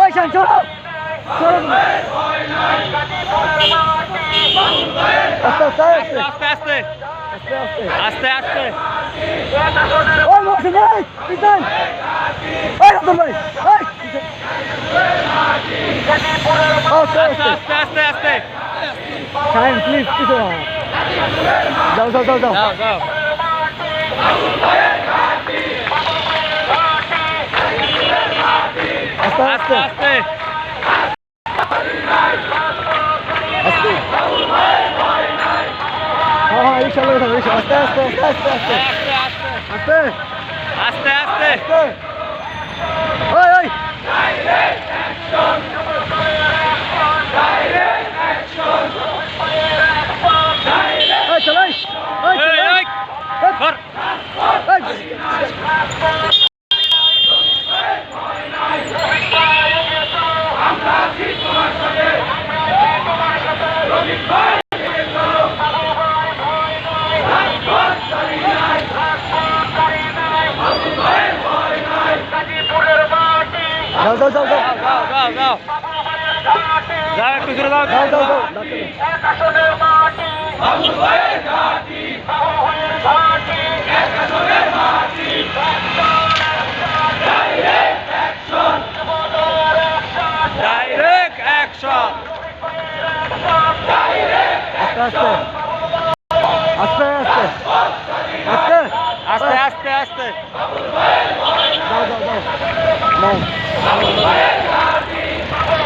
ওই শান চলো। আস্তে আস্তে আস্তে। আস্তে ওই মহসিন ভাই যাও যাও যাও। যাও যাও। আস্তে আস্তে। আস্তে আস্তে। আস্তে হ্যাঁ হ্যাঁ ইনশাল্লাহ ইনশাল্লাহ আস্তে আস্তে আস্তে আস্তে। আস্তে আস্তে আস্তে। আস্তে আস্তে। যাও যাও যাও যাও। যাও যাও যাও যাও একটু জোরে যাও। যাও যাও যাও। ডাক্তার ডাইরেক্ট অ্যাকশন আস্তে। আস্তে আস্তে। আস্তে? আস্তে আস্তে আস্তে। দাও দাও দাও দাও